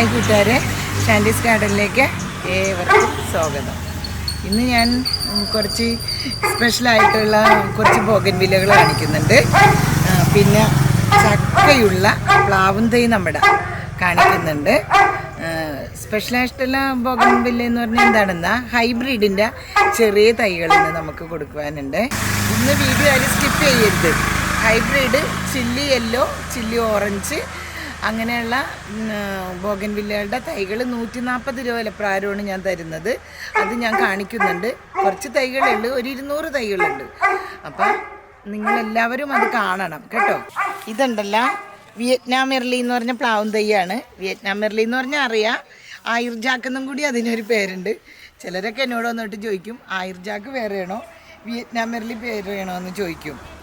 Hi കൂട്ടുകാരെ ഷാൻഡീസ് ഗാർഡനിലേക്ക് ഏവർക്കും സ്വാഗതം. ഇന്ന് ഞാൻ കുറച്ച് സ്പെഷ്യലായിട്ടുള്ള കുറച്ച് ബോഗൻ വില്ലകൾ കാണിക്കുന്നുണ്ട്. പിന്നെ ചക്കയുള്ള പ്ലാവും തൈ നമ്മുടെ കാണിക്കുന്നുണ്ട്. സ്പെഷ്യലായിട്ടുള്ള ബോഗൻ വില്ല എന്ന് പറഞ്ഞാൽ എന്താണെന്നാ ഹൈബ്രിഡിന്റെ ചെറിയ ഇന്ന് നമുക്ക് കൊടുക്കുവാനുണ്ട്. ഇന്ന് വീഡിയോ ആരും സ്കിപ്പ് ചെയ്യരുത്. Hybrid chilli yellow chilli orange അങ്ങനെയുള്ള ബോഗൻ വില്ലകളുടെ തൈകൾ നൂറ്റി നാൽപ്പത് രൂപ വിലപ്രാരമാണ് ഞാൻ തരുന്നത്. അത് ഞാൻ കാണിക്കുന്നുണ്ട്. കുറച്ച് തൈകളുണ്ട് ഒരു ഇരുന്നൂറ് തൈകളുണ്ട്. അപ്പം നിങ്ങളെല്ലാവരും അത് കാണണം കേട്ടോ. ഇതുണ്ടല്ല വിയറ്റ്നാം മെർലി എന്ന് പറഞ്ഞ പ്ലാവും തൈയാണ്. വിയറ്റ്നാം മെർലി എന്ന് പറഞ്ഞാൽ അറിയാം ആയിർജാക്കെന്നും കൂടി അതിനൊരു പേരുണ്ട്. ചിലരൊക്കെ എന്നോട് വന്നിട്ട് ചോദിക്കും ആയുർജാക്ക് വേറെയാണോ വിയറ്റ്നാം മെർലി പേരെയാണോ എന്ന് ചോദിക്കും.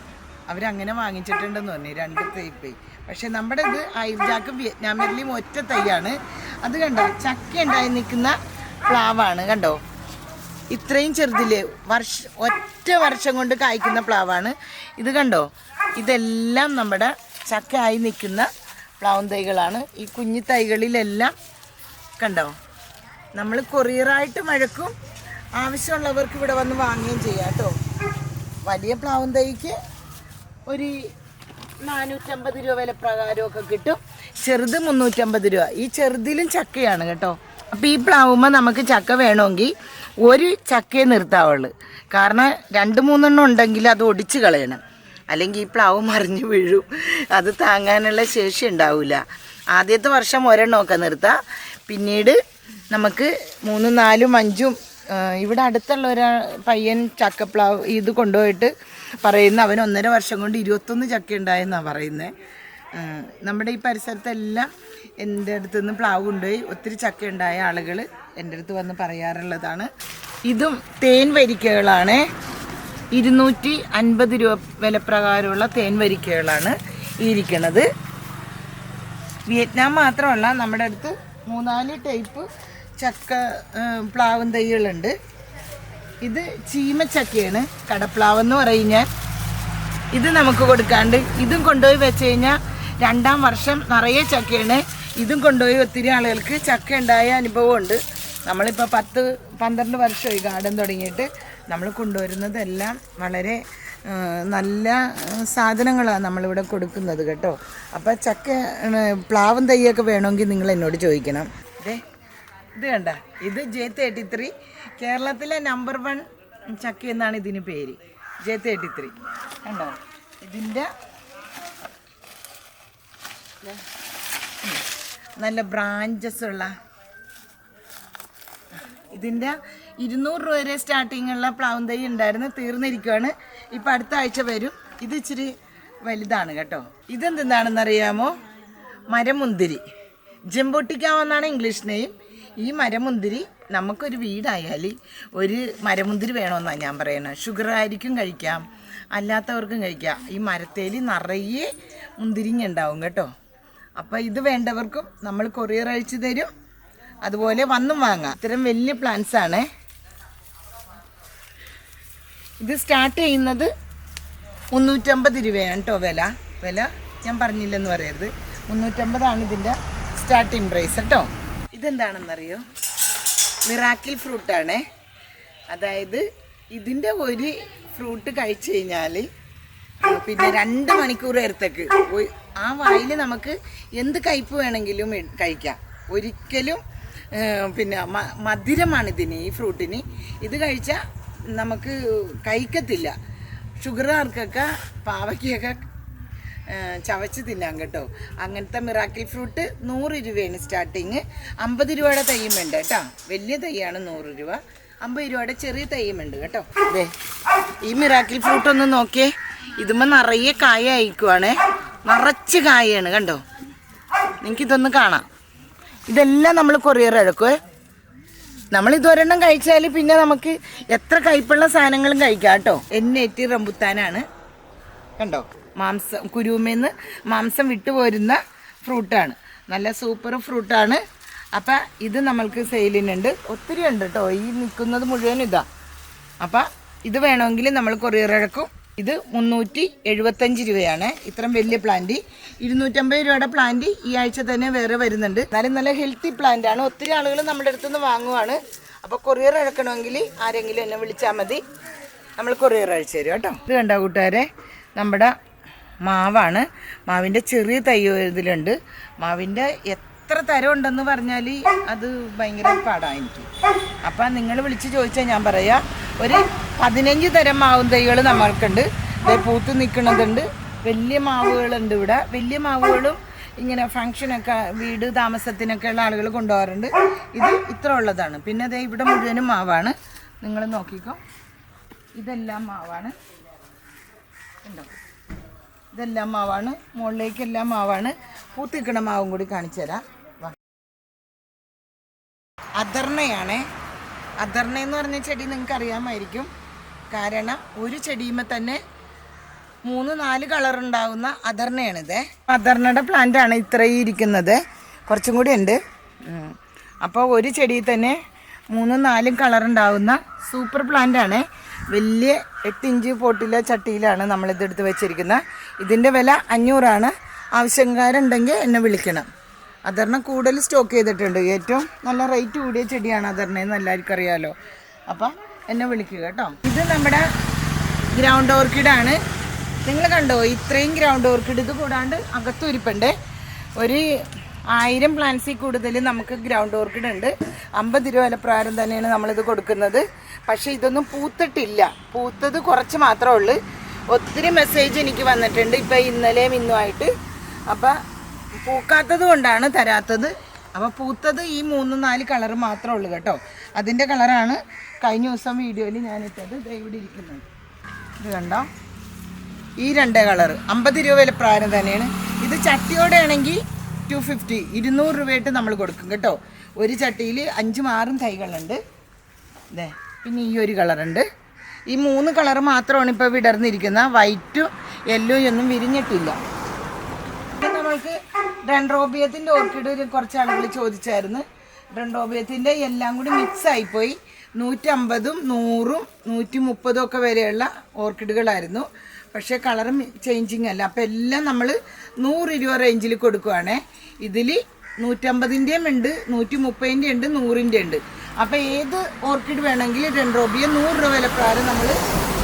അവരങ്ങനെ വാങ്ങിച്ചിട്ടുണ്ടെന്ന് പറഞ്ഞു. രണ്ട് തൈപ്പ്. പക്ഷെ നമ്മുടെ ഇത് ഐജാക്ക് വിയറ്റ്നാമിലും ഒറ്റ തൈയാണ്. അത് കണ്ടോ? ചക്ക ഉണ്ടായി നിൽക്കുന്ന പ്ലാവാണ്. കണ്ടോ? ഇത്രയും ചെറുതിൽ വർഷ ഒറ്റ വർഷം കൊണ്ട് കായ്ക്കുന്ന പ്ലാവാണ്. ഇത് കണ്ടോ? ഇതെല്ലാം നമ്മുടെ ചക്ക ആയി നിൽക്കുന്ന പ്ലാവും തൈകളാണ്. ഈ കുഞ്ഞു തൈകളിലെല്ലാം കണ്ടോ? നമ്മൾ കൊറിയറായിട്ട് മഴക്കും ആവശ്യമുള്ളവർക്ക് ഇവിടെ വന്ന് വാങ്ങുകയും ചെയ്യാം കേട്ടോ. വലിയ പ്ലാവും തൈക്ക് ഒരു നാനൂറ്റമ്പത് രൂപ വില പ്രകാരമൊക്കെ കിട്ടും. ചെറുത് മുന്നൂറ്റമ്പത് രൂപ. ഈ ചെറുതിലും ചക്കയാണ് കേട്ടോ. അപ്പോൾ ഈ പ്ലാവുമ്പോൾ നമുക്ക് ചക്ക വേണമെങ്കിൽ ഒരു ചക്കയെ നിർത്താവുള്ളൂ. കാരണം രണ്ട് മൂന്നെണ്ണം ഉണ്ടെങ്കിൽ അത് ഒടിച്ച് കളയണം. അല്ലെങ്കിൽ ഈ പ്ലാവ് മറിഞ്ഞു വീഴും. അത് താങ്ങാനുള്ള ശേഷി ഉണ്ടാവില്ല ആദ്യത്തെ വർഷം ഒരെണ്ണമൊക്കെ നിർത്താം. പിന്നീട് നമുക്ക് മൂന്നും നാലും അഞ്ചും ഇവിടെ അടുത്തുള്ള ഒരു പയ്യൻ ചക്കപ്ലാവ് ഇത് കൊണ്ടുപോയിട്ട് പറയുന്ന. അവൻ ഒന്നര വർഷം കൊണ്ട് ഇരുപത്തൊന്ന് ചക്ക ഉണ്ടായെന്നാണ് പറയുന്നത് നമ്മുടെ ഈ പരിസരത്തെല്ലാം എന്റെ അടുത്ത് നിന്ന് പ്ലാവ് കൊണ്ടുപോയി ഒത്തിരി ചക്ക ഉണ്ടായ ആളുകൾ എന്റെ അടുത്ത് വന്ന് പറയാറുള്ളതാണ്. ഇതും തേൻ വരിക്കകളാണ്. ഇരുന്നൂറ്റി അൻപത് രൂപ വിലപ്രകാരമുള്ള തേൻ വരിക്കകളാണ് ഇരിക്കണത്. വിയറ്റ്നാം മാത്രമല്ല നമ്മുടെ അടുത്ത് മൂന്നാൽ ടൈപ്പ് ചക്ക പ്ലാവും തൈകളുണ്ട്. ഇത് ചീമച്ചക്കയാണ് കടപ്ലാവ് എന്ന് പറഞ്ഞാൽ ഇത് നമുക്ക് കൊടുക്കാണ്ട് ഇതും കൊണ്ടുപോയി വെച്ച് കഴിഞ്ഞാൽ രണ്ടാം വർഷം നിറയെ ചക്കയാണ്. ഇതും കൊണ്ടുപോയി ഒത്തിരി ആളുകൾക്ക് ചക്ക ഉണ്ടായ അനുഭവമുണ്ട്. നമ്മളിപ്പോൾ പത്ത് പന്ത്രണ്ട് വർഷമായി ഗാർഡൻ തുടങ്ങിയിട്ട് നമ്മൾ കൊണ്ടുവരുന്നതെല്ലാം വളരെ നല്ല സാധനങ്ങളാണ് നമ്മളിവിടെ കൊടുക്കുന്നത് കേട്ടോ. അപ്പോൾ ചക്ക പ്ലാവും തൈയൊക്കെ വേണമെങ്കിൽ നിങ്ങൾ എന്നോട് ചോദിക്കണം. ദേ ഇത് കണ്ട ഇത് ജെ തേർട്ടി ത്രീ കേരളത്തിലെ നമ്പർ വൺ ചക്ക എന്നാണ് ഇതിന് പേര്. ജെ തേർട്ടി ത്രീ കണ്ടോ? ഇതിന്റെ നല്ല ബ്രാഞ്ചസ് ഉള്ള ഇതിന്റെ ഇരുന്നൂറ് രൂപ വരെ സ്റ്റാർട്ടിങ്ങുള്ള പ്ലാവും തൈ ഉണ്ടായിരുന്നു തീർന്നിരിക്കുകയാണ് ഇപ്പം അടുത്ത ആഴ്ച വരും. ഇത് ഇച്ചിരി വലുതാണ് കേട്ടോ. ഇതെന്താണെന്ന് അറിയാമോ മരമുന്തിരി. ജംബോട്ടിക്കാവെന്നാണ് ഇംഗ്ലീഷ് നെയിം ഈ മരമുന്തിരി നമുക്കൊരു വീടായാൽ ഒരു മരമുന്തിരി വേണമെന്നാണ് ഞാൻ പറയുന്നത് ഷുഗർ ആയിരിക്കും കഴിക്കാം അല്ലാത്തവർക്കും കഴിക്കാം. ഈ മരത്തേലി നിറയെ മുന്തിരിങ്ങ ഉണ്ടാവും കേട്ടോ. അപ്പോൾ ഇത് വേണ്ടവർക്കും നമ്മൾ കൊറിയർ അയച്ചു തരും. അതുപോലെ വന്നും വാങ്ങാം. ഇത്തരം വലിയ പ്ലാന്റ്സ് ആണ്. ഇത് സ്റ്റാർട്ട് ചെയ്യുന്നത് മുന്നൂറ്റമ്പത് രൂപയാണ് കേട്ടോ വില. വില ഞാൻ പറഞ്ഞില്ലെന്ന് പറയരുത്. മുന്നൂറ്റമ്പതാണ് ഇതിന്റെ സ്റ്റാർട്ടിങ് പ്രൈസ് കേട്ടോ ഇതെന്താണെന്നറിയോ? മിറാക്കിൽ ഫ്രൂട്ടാണേ. അതായത് ഇതിന്റെ ഒരു ഫ്രൂട്ട് കഴിച്ചു കഴിഞ്ഞാൽ പിന്നെ രണ്ട് മണിക്കൂർ നേരത്തേക്ക് ആ വായിൽ നമുക്ക് എന്ത് കയ്പ് വേണമെങ്കിലും കഴിക്കാം. ഒരിക്കലും പിന്നെ മധുരമാണ് ഇതിന് ഈ ഫ്രൂട്ടിന്. ഇത് കഴിച്ചാൽ നമുക്ക് കഴിക്കത്തില്ല. ഷുഗറുകാർക്കൊക്കെ പാവയ്ക്കൊക്കെ ഏ, ചവച്ച് തിന്നാം കേട്ടോ. അങ്ങനത്തെ മിറാക്കിൾ ഫ്രൂട്ട് നൂറ് രൂപയാണ് സ്റ്റാർട്ടിങ്. അമ്പത് രൂപയുടെ തയ്യും ഉണ്ട് കേട്ടോ. വലിയ തൈയാണ് നൂറ് രൂപ. അമ്പത് രൂപയുടെ ചെറിയ തയ്യും വേണ്ട കേട്ടോ. അതെ ഈ മിറാക്കിൾ ഫ്രൂട്ട് ഒന്ന് നോക്കിയേ. ഇതുമ്പോൾ നിറയെ കായ അയക്കുവാണേ നിറച്ച് കായാണ് കണ്ടോ? നിങ്ങൾക്ക് ഇതൊന്ന് കാണാം. ഇതെല്ലാം നമ്മൾ കൊറിയർ അഴക്കുവേ നമ്മൾ ഇതൊരെണ്ണം കഴിച്ചാൽ പിന്നെ നമുക്ക് എത്ര കയ്പുള്ള സാധനങ്ങളും കഴിക്കാം കേട്ടോ. എന്നെ എന്നേറ്റി റംബുത്താനാണ്. കണ്ടോ? മാംസം കുരുമേന്ന് മാംസം വിട്ടുപോരുന്ന ഫ്രൂട്ടാണ്. നല്ല സൂപ്പർ ഫ്രൂട്ടാണ്. അപ്പം ഇത് നമ്മൾക്ക് സെയിലിനുണ്ട്. ഒത്തിരി ഉണ്ട് കേട്ടോ ഈ നിൽക്കുന്നത് മുഴുവൻ ഇതാ. അപ്പം ഇത് വേണമെങ്കിൽ നമ്മൾ കൊറിയർ ഇറക്കും ഇത് മുന്നൂറ്റി എഴുപത്തഞ്ച് രൂപയാണ്. ഇത്രയും വലിയ പ്ലാന്റ്. ഇരുന്നൂറ്റമ്പത് രൂപയുടെ പ്ലാന്റ് ഈ ആഴ്ച തന്നെ വേറെ വരുന്നുണ്ട്. എന്നാലും നല്ല ഹെൽത്തി പ്ലാന്റ് ആണ്. ഒത്തിരി ആളുകൾ നമ്മുടെ അടുത്തുനിന്ന് വാങ്ങുവാണ്. അപ്പോൾ കൊറിയർ അയക്കണമെങ്കിൽ ആരെങ്കിലും എന്നെ വിളിച്ചാൽ മതി. നമ്മൾ കൊറിയർ അയച്ചു തരും കേട്ടോ. ഇത് കണ്ട കൂട്ടുകാരെ? നമ്മുടെ മാവാണ്. മാവിന്റെ ചെറിയ തൈ ഇതിലുണ്ട്. മാവിന്റെ എത്ര തരം ഉണ്ടെന്ന് പറഞ്ഞാൽ അത് ഭയങ്കര പാടാണ് എനിക്ക്. അപ്പം നിങ്ങൾ വിളിച്ച് ചോദിച്ചാൽ ഞാൻ പറയാം. ഒരു പതിനഞ്ച് തരം മാവും തൈകൾ നമ്മൾക്കുണ്ട്. പൂത്ത് നിൽക്കുന്നതുണ്ട് വലിയ മാവുകളുണ്ട് ഇവിടെ. വലിയ മാവുകളും ഇങ്ങനെ ഫങ്ഷനൊക്കെ വീട് താമസത്തിനൊക്കെ ഉള്ള ആളുകൾ കൊണ്ടുപോകാറുണ്ട്. ഇത് ഇത്ര ഉള്ളതാണ്. പിന്നെ അതേ ഇവിടെ മുഴുവനും മാവാണ്. നിങ്ങൾ നോക്കിക്കോ. ഇതെല്ലാം മാവാണ്. ഉണ്ടോ ഇതെല്ലാം മാവാണ്. മുകളിലേക്ക് എല്ലാം മാവാണ്. പൂത്തിക്കണ മാവും കൂടി കാണിച്ചു തരാം. അതർണയാണ് അതർണ എന്ന് പറഞ്ഞ ചെടി നിങ്ങൾക്ക് അറിയാമായിരിക്കും. കാരണം ഒരു ചെടിയുമ്പോൾ തന്നെ മൂന്ന് നാല് കളർ ഉണ്ടാകുന്ന അധർണയാണിത്. അദർണയുടെ പ്ലാന്റ് ആണ് ഇത്രയും ഇരിക്കുന്നത്. കുറച്ചും കൂടി ഉണ്ട്. അപ്പോൾ ഒരു ചെടിയിൽ തന്നെ മൂന്നും നാലും കളർ ഉണ്ടാകുന്ന സൂപ്പർ പ്ലാന്റ് ആണ്. വലിയ എട്ട് ഇഞ്ച് പൊട്ടിലെ ചട്ടിയിലാണ് നമ്മളിത് എടുത്ത് വെച്ചിരിക്കുന്നത്. ഇതിന്റെ വില അഞ്ഞൂറാണ്. ആവശ്യക്കാരുണ്ടെങ്കിൽ എന്നെ വിളിക്കണം. അതറിനെ കൂടുതൽ സ്റ്റോക്ക് ചെയ്തിട്ടുണ്ട്. ഏറ്റവും നല്ല റേറ്റ് കൂടിയ ചെടിയാണ് അതറിനെന്ന് എല്ലാവർക്കും അറിയാമല്ലോ അപ്പം എന്നെ വിളിക്കുക കേട്ടോ. ഇത് നമ്മുടെ ഗ്രൗണ്ട് ഓർക്കിഡാണ് നിങ്ങൾ കണ്ടോ? ഇത്രയും ഗ്രൗണ്ട് ഓർക്കിഡ് ഇത് കൂടാണ്ട് അകത്തുരിപ്പുണ്ട് ഒരു ആയിരം പ്ലാന്റ്സിൽ കൂടുതൽ നമുക്ക് ഗ്രൗണ്ട് ഓർക്കിഡ് ഉണ്ട്. അമ്പത് രൂപ വിലപ്രകാരം തന്നെയാണ് നമ്മളിത് കൊടുക്കുന്നത്. പക്ഷേ ഇതൊന്നും പൂത്തിട്ടില്ല. പൂത്തത് കുറച്ച് മാത്രമേ ഉള്ളൂ. ഒത്തിരി മെസ്സേജ് എനിക്ക് വന്നിട്ടുണ്ട്. ഇപ്പം ഇന്നലെയും ഇന്നുമായിട്ട്. അപ്പം പൂക്കാത്തത് കൊണ്ടാണ് തരാത്തത്. അപ്പോൾ പൂത്തത് ഈ മൂന്ന് നാല് കളർ മാത്രമേ ഉള്ളൂ കേട്ടോ. അതിന്റെ കളറാണ് കഴിഞ്ഞ ദിവസം വീഡിയോയിൽ ഞാനിട്ടത്. ഇവിടെ ഇരിക്കുന്നത് ഇത് കണ്ടോ? ഈ രണ്ട് കളർ അമ്പത് രൂപ വില പ്രാരം തന്നെയാണ്. ഇത് ചട്ടിയോടെ ആണെങ്കിൽ ടു ഫിഫ്റ്റി ഇരുന്നൂറ് രൂപയായിട്ട് നമ്മൾ കൊടുക്കും കേട്ടോ. ഒരു ചട്ടിയിൽ അഞ്ചും ആറും തൈകളുണ്ട്. ഇതേ പിന്നെ ഈ ഒരു കളറുണ്ട്. ഈ മൂന്ന് കളർ മാത്രമാണ് ഇപ്പോൾ വിടർന്നിരിക്കുന്ന. വൈറ്റും യെല്ലോ ഒന്നും വിരിഞ്ഞിട്ടില്ല. നമ്മൾക്ക് ഡെൻഡ്രോബിയത്തിന്റെ ഓർക്കിഡ് കുറച്ച് ആളുകൾ ചോദിച്ചായിരുന്നു. ഡെൻഡ്രോബിയത്തിന്റെ എല്ലാം കൂടി മിക്സ് ആയിപ്പോയി. നൂറ്റമ്പതും നൂറും നൂറ്റി മുപ്പതും ഒക്കെ വരെയുള്ള ഓർക്കിഡുകളായിരുന്നു. പക്ഷേ കളറും ചേഞ്ചിങ് അല്ല അപ്പോൾ എല്ലാം നമ്മൾ നൂറ് രൂപ റേഞ്ചിൽ കൊടുക്കുവാണേ. ഇതിൽ നൂറ്റമ്പതിന്റെയും ഉണ്ട് നൂറ്റി മുപ്പതിന്റെ ഉണ്ട് നൂറിന്റെ ഉണ്ട്. അപ്പോൾ ഏത് ഓർക്കിഡ് വേണമെങ്കിലും രൂപയോ നൂറ് രൂപ വില പ്രകാരം നമ്മൾ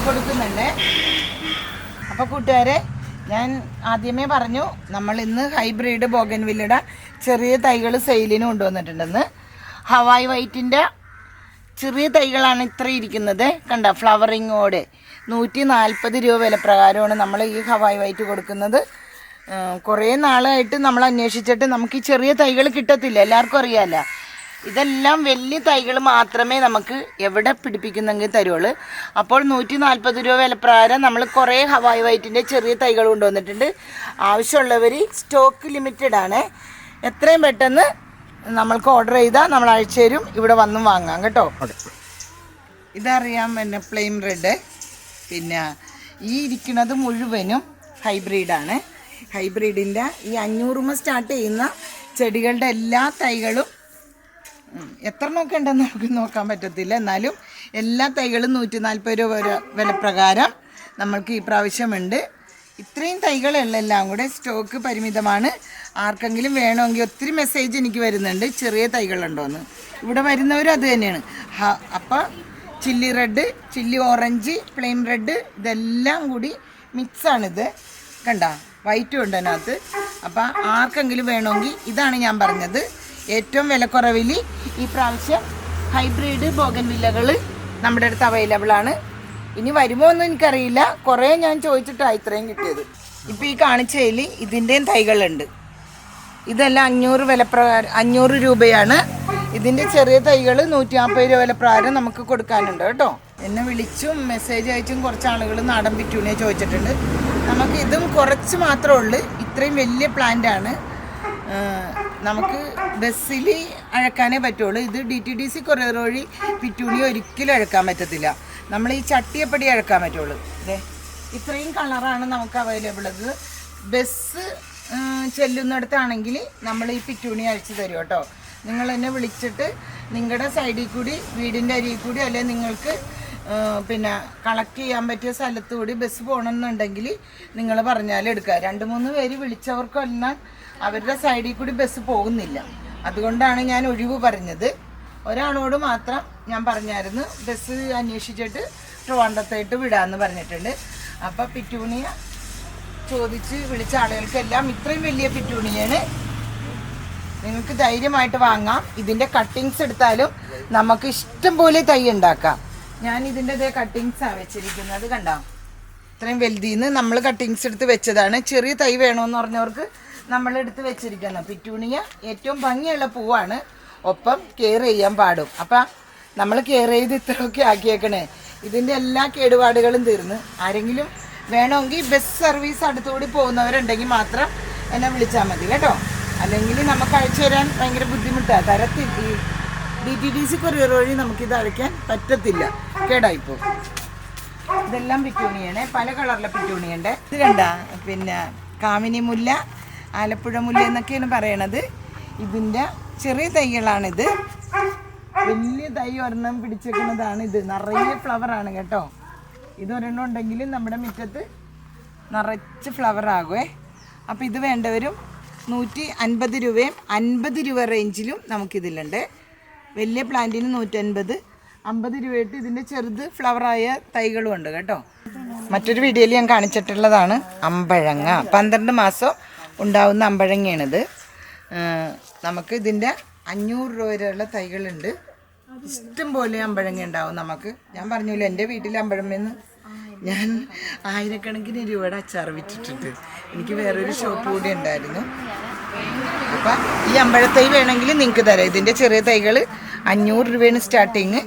കൊടുക്കുന്നുണ്ട്. അപ്പോൾ കൂട്ടുകാരെ ഞാൻ ആദ്യമേ പറഞ്ഞു നമ്മൾ ഇന്ന് ഹൈബ്രിഡ് ബോഗൻവില്ലയുടെ ചെറിയ തൈകൾ സെയിലിന് കൊണ്ടുവന്നിട്ടുണ്ടെന്ന്. ഹവായ് വൈറ്റിന്റെ ചെറിയ തൈകളാണ് ഇത്ര ഇരിക്കുന്നത്. കണ്ട ഫ്ലവറിങ്ങോടെ. നൂറ്റി നാൽപ്പത് രൂപ വില പ്രകാരമാണ് നമ്മൾ ഈ ഹവായ് വൈറ്റ് കൊടുക്കുന്നത്. കുറേ നാളായിട്ട് നമ്മൾ അന്വേഷിച്ചിട്ട് നമുക്ക് ഈ ചെറിയ തൈകൾ കിട്ടത്തില്ല എല്ലാവർക്കും അറിയാമല്ല ഇതെല്ലാം വലിയ തൈകൾ മാത്രമേ നമുക്ക് എവിടെ പിടിപ്പിക്കുന്നെങ്കിൽ തരുള്ളൂ. അപ്പോൾ നൂറ്റി നാൽപ്പത് രൂപ വിലപ്രകാരം നമ്മൾ കുറേ ഹവായ് വൈറ്റിന്റെ ചെറിയ തൈകൾ കൊണ്ടുവന്നിട്ടുണ്ട്. ആവശ്യമുള്ളവർ സ്റ്റോക്ക് ലിമിറ്റഡ് ആണ് എത്രയും പെട്ടെന്ന് നമ്മൾക്ക് ഓർഡർ ചെയ്താൽ നമ്മൾ അയച്ചു തരും. ഇവിടെ വന്നും വാങ്ങാം കേട്ടോ. ഇതറിയാം പിന്നെ പ്ലെയിൻ റെഡ് പിന്നെ ഈ ഇരിക്കുന്നത് മുഴുവനും ഹൈബ്രിഡാണ് ഹൈബ്രിഡിന്റെ ഈ അഞ്ഞൂറുമ സ്റ്റാർട്ട് ചെയ്യുന്ന ചെടികളുടെ എല്ലാ തൈകളും എത്ര എണ്ണമൊക്കെ ഉണ്ടെന്ന് നമുക്ക് നോക്കാൻ പറ്റത്തില്ല. എന്നാലും എല്ലാ തൈകളും നൂറ്റി നാൽപ്പത് രൂപ വരെ പ്രകാരം നമ്മൾക്ക് ഈ പ്രാവശ്യമുണ്ട് ഇത്രയും തൈകളെല്ലാം എല്ലാം കൂടെ സ്റ്റോക്ക് പരിമിതമാണ്. ആർക്കെങ്കിലും വേണമെങ്കിൽ ഒത്തിരി മെസ്സേജ് എനിക്ക് വരുന്നുണ്ട്. ചെറിയ തൈകളുണ്ടോയെന്ന് ഇവിടെ വരുന്നവരും അത് തന്നെയാണ്. ഹ- അപ്പം chilli red chilli orange plain red ഇതെല്ലാം കൂടി മിക്സാണിത് കണ്ട? വൈറ്റും ഉണ്ട് അതിനകത്ത്. അപ്പം ആർക്കെങ്കിലും വേണമെങ്കിൽ ഇതാണ് ഞാൻ പറഞ്ഞത്. ഏറ്റവും വിലക്കുറവിൽ ഈ പ്രാവശ്യം ഹൈബ്രിഡ് ബോഗൻ വില്ലകൾ നമ്മുടെ അടുത്ത് അവൈലബിൾ ആണ്. ഇനി വരുമോ എന്ന് എനിക്കറിയില്ല. കുറേ ഞാൻ ചോദിച്ചിട്ടാണ് ഇത്രയും കിട്ടിയത്. ഇപ്പം ഈ കാണിച്ചതിൽ ഇതിന്റെയും തൈകളുണ്ട്. ഇതെല്ലാം അഞ്ഞൂറ് വിലപ്രകാരം അഞ്ഞൂറ് രൂപയാണ്. ഇതിന്റെ ചെറിയ തൈകൾ നൂറ്റി നാൽപ്പത് രൂപ വിലപ്രകാരം നമുക്ക് കൊടുക്കാനുണ്ട് കേട്ടോ. എന്നെ വിളിച്ചും മെസ്സേജ് അയച്ചും കുറച്ച് ആളുകൾ നാടൻ പിറ്റൂനെ ചോദിച്ചിട്ടുണ്ട്. നമുക്ക് ഇതും കുറച്ച് മാത്രമേ ഉള്ളൂ. ഇത്രയും വലിയ പ്ലാന്റ് ആണ്. നമുക്ക് ബസ്സിൽ അഴക്കാനേ പറ്റുള്ളൂ. ഇത് D T D C courier വഴി പിറ്റൂണി ഒരിക്കലും അഴക്കാൻ പറ്റത്തില്ല. നമ്മൾ ഈ ചട്ടിയപ്പടി അഴക്കാൻ പറ്റുള്ളൂ. അതെ ഇത്രയും കളറാണ് നമുക്ക് അവൈലബിൾ അത് ബസ് ചെല്ലുന്നിടത്താണെങ്കിൽ നമ്മൾ ഈ പിറ്റൂണി അഴിച്ചു തരും കേട്ടോ. നിങ്ങൾ എന്നെ വിളിച്ചിട്ട് നിങ്ങളുടെ സൈഡിൽ കൂടി വീടിന്റെ അരിയിൽ കൂടി അല്ലെങ്കിൽ നിങ്ങൾക്ക് പിന്നെ കളക്ട് ചെയ്യാൻ പറ്റിയ സ്ഥലത്ത് കൂടി ബസ് പോകണമെന്നുണ്ടെങ്കിൽ നിങ്ങൾ പറഞ്ഞാൽ എടുക്കുക. രണ്ട് മൂന്ന് പേര് വിളിച്ചവർക്കെല്ലാം അവരുടെ സൈഡിൽ കൂടി ബസ് പോകുന്നില്ല. അതുകൊണ്ടാണ് ഞാൻ ഒഴിവ് പറഞ്ഞത്. ഒരാളോട് മാത്രം ഞാൻ പറഞ്ഞായിരുന്നു ബസ് അന്വേഷിച്ചിട്ട് ട്രിവാൻഡത്തായിട്ട് വിടാമെന്ന് പറഞ്ഞിട്ടുണ്ട്. അപ്പം പിറ്റൂണിയ ചോദിച്ച് വിളിച്ച ആളുകൾക്കെല്ലാം ഇത്രയും വലിയ പിറ്റൂണിയാണ് നിങ്ങൾക്ക് ധൈര്യമായിട്ട് വാങ്ങാം. ഇതിന്റെ കട്ടിങ്സ് എടുത്താലും നമുക്ക് ഇഷ്ടം പോലെ തൈ ഉണ്ടാക്കാം. ഞാൻ ഇതിന്റെ ഇതേ കട്ടിങ്സ് ആണ് വെച്ചിരിക്കുന്നത് കണ്ടോ? ഇത്രയും വലുതിന്ന് നമ്മൾ കട്ടിങ്സ് എടുത്ത് വെച്ചതാണ്. ചെറിയ തൈ വേണമെന്ന് പറഞ്ഞവർക്ക് നമ്മൾ എടുത്ത് വെച്ചിരിക്കുന്നത് പിറ്റൂണിയ ഏറ്റവും ഭംഗിയുള്ള പൂവാണ്. ഒപ്പം കെയർ ചെയ്യാൻ പാടും. അപ്പം നമ്മൾ കെയർ ചെയ്ത് ഇത്രയൊക്കെ ആക്കിയേക്കണേ. ഇതിന്റെ എല്ലാ കേടുപാടുകളും തീർന്ന് ആരെങ്കിലും വേണമെങ്കിൽ ബസ് സർവീസ് അടുത്തുകൂടി പോകുന്നവരുണ്ടെങ്കിൽ മാത്രം എന്നെ വിളിച്ചാൽ മതി കേട്ടോ. അല്ലെങ്കിൽ നമുക്ക് അയച്ചു തരാൻ ഭയങ്കര ബുദ്ധിമുട്ടാണ് തരത്തിൽ ഈ D T D C courier വഴി നമുക്കിത് അയക്കാൻ പറ്റത്തില്ല. കേടായിപ്പോ ഇതെല്ലാം പിറ്റൂണിയാണ്. പല കളറിലെ പിറ്റൂണിയുണ്ട്. ഇത് കണ്ട? പിന്നെ കാമിനി മുല്ല ആലപ്പുഴ മുല്ല എന്നൊക്കെയാണ് പറയണത്. ഇതിന്റെ ചെറിയ തൈകളാണിത്. വലിയ തൈ ഒരെണ്ണം പിടിച്ചേക്കുന്നതാണ് ഇത്. നിറയെ ഫ്ലവറാണ് കേട്ടോ. ഇതൊരെണ്ണം ഉണ്ടെങ്കിലും നമ്മുടെ മുറ്റത്ത് നിറച്ച് ഫ്ലവർ ആകുമേ അപ്പോൾ ഇത് വേണ്ടവരും നൂറ്റി അൻപത് രൂപയും അൻപത് രൂപ റേഞ്ചിലും നമുക്കിതിലുണ്ട്. വലിയ പ്ലാന്റിന് നൂറ്റൻപത് അമ്പത് രൂപയായിട്ട് ഇതിന്റെ ചെറുത് ഫ്ലവറായ തൈകളും ഉണ്ട് കേട്ടോ. മറ്റൊരു വീഡിയോയിൽ ഞാൻ കാണിച്ചിട്ടുള്ളതാണ് അമ്പഴങ്ങ. പന്ത്രണ്ട് മാസം ഉണ്ടാവുന്ന അമ്പഴങ്ങയാണിത്. നമുക്ക് ഇതിന്റെ അഞ്ഞൂറ് രൂപ വരെയുള്ള തൈകളുണ്ട്. ഇഷ്ടം പോലെ അമ്പഴങ്ങ ഉണ്ടാവും നമുക്ക്. ഞാൻ പറഞ്ഞല്ലോ എന്റെ വീട്ടിലെ അമ്പഴമെന്ന് ഞാൻ ആയിരക്കണക്കിന് രൂപയുടെ അച്ചാർ വിറ്റിട്ടുണ്ട്. എനിക്ക് വേറൊരു ഷോപ്പ് കൂടി ഉണ്ടായിരുന്നു. അപ്പം ഈ അമ്പഴത്തൈ വേണമെങ്കിൽ നിങ്ങൾക്ക് തരാം. ഇതിന്റെ ചെറിയ തൈകൾ അഞ്ഞൂറ് രൂപയാണ് സ്റ്റാർട്ടിങ്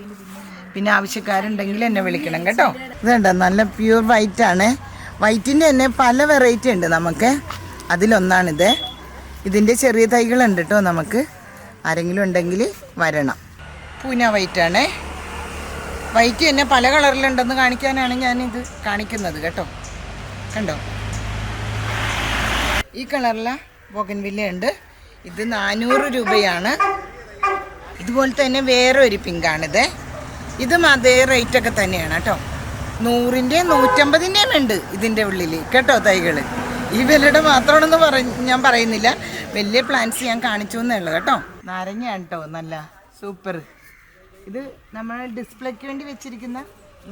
പിന്നെ ആവശ്യക്കാരുണ്ടെങ്കിൽ എന്നെ വിളിക്കണം കേട്ടോ. ഇതുണ്ട്? നല്ല പ്യൂർ വൈറ്റ് ആണ്. വൈറ്റിന്റെ തന്നെ പല വെറൈറ്റി ഉണ്ട് നമുക്ക്. അതിലൊന്നാണിത്. ഇതിന്റെ ചെറിയ തൈകളുണ്ട് കേട്ടോ നമുക്ക്. ആരെങ്കിലും ഉണ്ടെങ്കിൽ വരണം. പൂന ആണേ. വൈറ്റ് തന്നെ പല കളറിലുണ്ടെന്ന് കാണിക്കാനാണ് ഞാനിത് കാണിക്കുന്നത് കേട്ടോ. കണ്ടോ? ഈ കളറിലെ ബോഗൻവില്ല ഉണ്ട്. ഇത് നാനൂറ് രൂപയാണ്. ഇതുപോലെ തന്നെ വേറെ ഒരു പിങ്കാണിത് ഇതും അതേ റേറ്റ് ഒക്കെ തന്നെയാണ് കേട്ടോ. നൂറിന്റെ നൂറ്റമ്പതിന്റെയും ഉണ്ട് ഇതിന്റെ ഉള്ളിൽ കേട്ടോ തൈകൾ ഈ വിലയുടെ മാത്രമാണെന്ന് പറ ഞാൻ പറയുന്നില്ല. വലിയ പ്ലാന്റ്സ് ഞാൻ കാണിച്ചു എന്നേ ഉള്ളൂ കേട്ടോ. നാരങ്ങയാണ് കേട്ടോ നല്ല സൂപ്പർ ഇത് നമ്മൾ ഡിസ്പ്ലേക്ക് വേണ്ടി വെച്ചിരിക്കുന്ന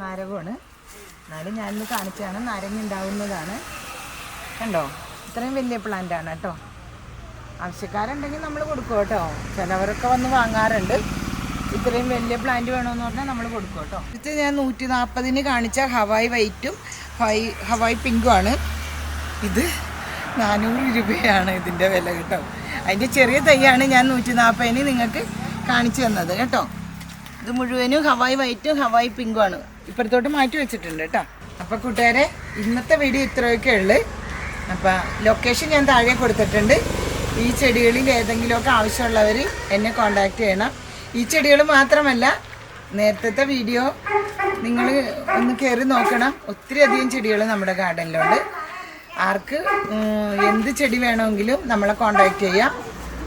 നാരകമാണ്. എന്നാലും ഞാനിന്ന് കാണിച്ചതാണ് നാരങ്ങ ഉണ്ടാവുന്നതാണ് കണ്ടോ? ഇത്രയും വലിയ പ്ലാന്റ് ആണ് കേട്ടോ. ആവശ്യക്കാരുണ്ടെങ്കിൽ നമ്മൾ കൊടുക്കും കേട്ടോ. ചിലവരൊക്കെ വന്ന് വാങ്ങാറുണ്ട്. ഇത്രയും വലിയ പ്ലാന്റ് വേണമെന്ന് പറഞ്ഞാൽ നമ്മൾ കൊടുക്കും കേട്ടോ. ഇത് ഞാൻ നൂറ്റി നാൽപ്പതിന് കാണിച്ച ഹവായ് വൈറ്റും ഹവായ് പിങ്കും ആണ് ഇത് നാനൂറ് രൂപയാണ് ഇതിന്റെ വില കേട്ടോ. അതിന്റെ ചെറിയ തൈയാണ് ഞാൻ നൂറ്റി നാൽപ്പതിന് നിങ്ങൾക്ക് കാണിച്ചു തന്നത് കേട്ടോ. ഇത് മുഴുവനും ഹവായ് വൈറ്റും ഹവായ് പിങ്കും ആണ് ഇപ്പുറത്തോട്ട് മാറ്റി വെച്ചിട്ടുണ്ട് കേട്ടോ. അപ്പോൾ കൂട്ടുകാരെ ഇന്നത്തെ വീഡിയോ ഇത്രയൊക്കെ ഉള്ളു. അപ്പോൾ ലൊക്കേഷൻ ഞാൻ താഴെ കൊടുത്തിട്ടുണ്ട്. ഈ ചെടികളിൽ ഏതെങ്കിലുമൊക്കെ ആവശ്യമുള്ളവർ എന്നെ കോണ്ടാക്ട് ചെയ്യണം. ഈ ചെടികൾ മാത്രമല്ല നേരത്തെ വീഡിയോ നിങ്ങൾ ഒന്ന് കയറി നോക്കണം. ഒത്തിരി അധികം ചെടികൾ നമ്മുടെ ഗാർഡനിലുണ്ട് ആർക്ക് എന്ത് ചെടി വേണമെങ്കിലും നമ്മളെ കോണ്ടാക്ട് ചെയ്യാം.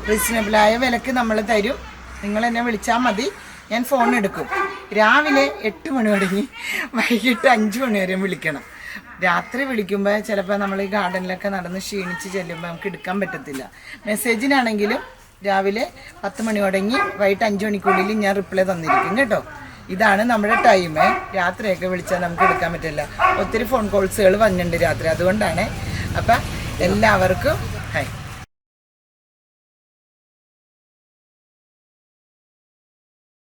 റീസണബിളായ വിലക്ക് നമ്മൾ തരും. നിങ്ങൾ എന്നെ വിളിച്ചാൽ മതി. ഞാൻ ഫോൺ എടുക്കും. രാവിലെ എട്ട് മണി തുടങ്ങി വൈകിട്ട് അഞ്ച് മണി വരെ വിളിക്കണം. രാത്രി വിളിക്കുമ്പോൾ ചിലപ്പോൾ നമ്മൾ ഈ ഗാർഡനിലൊക്കെ നടന്ന് ക്ഷീണിച്ച് ചെല്ലുമ്പോൾ നമുക്ക് എടുക്കാൻ പറ്റത്തില്ല. മെസ്സേജിനാണെങ്കിലും രാവിലെ പത്ത് മണി തുടങ്ങി വൈകിട്ട് അഞ്ച് മണിക്കുള്ളിൽ ഞാൻ റിപ്ലൈ തന്നിരിക്കും കേട്ടോ. ഇതാണ് നമ്മുടെ ടൈം രാത്രിയൊക്കെ വിളിച്ചാൽ നമുക്ക് എടുക്കാൻ പറ്റില്ല. ഒത്തിരി ഫോൺ കോൾസുകൾ വന്നിട്ടുണ്ട് രാത്രി. അതുകൊണ്ടാണ്. അപ്പം എല്ലാവർക്കും ഹായ്